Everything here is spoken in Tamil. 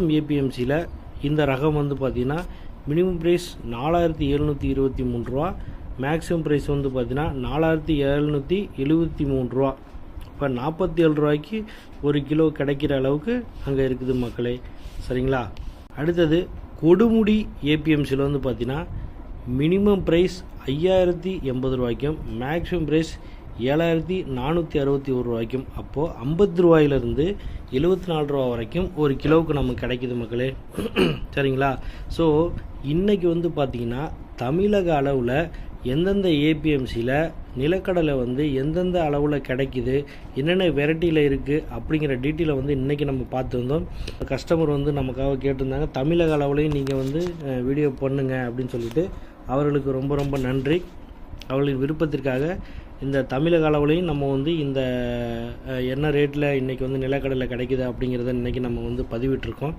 ஏபிஎம்சியில் இந்த ரகம் வந்து பார்த்தீங்கன்னா மினிமம் ப்ரைஸ் நாலாயிரத்தி எழுநூற்றி இருபத்தி மூணு ரூபா மேக்ஸிமம் ப்ரைஸ் வந்து பார்த்தீங்கன்னா நாலாயிரத்தி எழுநூற்றி எழுபத்தி மூணு ரூபா. இப்போ நாற்பத்தி ஏழு ரூபாய்க்கு ஒரு கிலோ கிடைக்கிற அளவுக்கு அங்கே இருக்குது மக்களே. சரிங்களா? அடுத்தது கொடுமுடி ஏபிஎம்சியில் வந்து பார்த்தீங்கன்னா மினிமம் ப்ரைஸ் ஐயாயிரத்தி எண்பது ரூபாய்க்கும் மேக்ஸிமம் ப்ரைஸ் ஏழாயிரத்தி நானூற்றி அறுபத்தி ஒரு ரூபாய்க்கும் அப்போது ஐம்பது ரூபாயிலிருந்து எழுபத்தி நாலு ரூபா வரைக்கும் ஒரு கிலோவுக்கு நமக்கு கிடைக்குது மக்களே. சரிங்களா? ஸோ இன்றைக்கி வந்து பார்த்திங்கன்னா தமிழக அளவில் எந்தெந்த ஏபிஎம்சியில் நிலக்கடலை வந்து எந்தெந்த அளவில் கிடைக்குது என்னென்ன வெரைட்டியில் இருக்குது அப்படிங்கிற டீட்டெயிலை வந்து இன்றைக்கி நம்ம பார்த்து வந்தோம். கஸ்டமர் வந்து நமக்காக கேட்டிருந்தாங்க. தமிழக அளவுலையும் நீங்கள் வந்து வீடியோ பண்ணுங்க அப்படின்னு சொல்லிட்டு அவர்களுக்கு ரொம்ப ரொம்ப நன்றி. அவர்களின் விருப்பத்திற்காக இந்த தமிழக அளவுலையும் நம்ம வந்து இந்த என்ன ரேட்டில் இன்றைக்கி வந்து நிலக்கடலை கிடைக்குது அப்படிங்கிறத இன்றைக்கி நம்ம வந்து பதிவிட்டிருக்கோம்.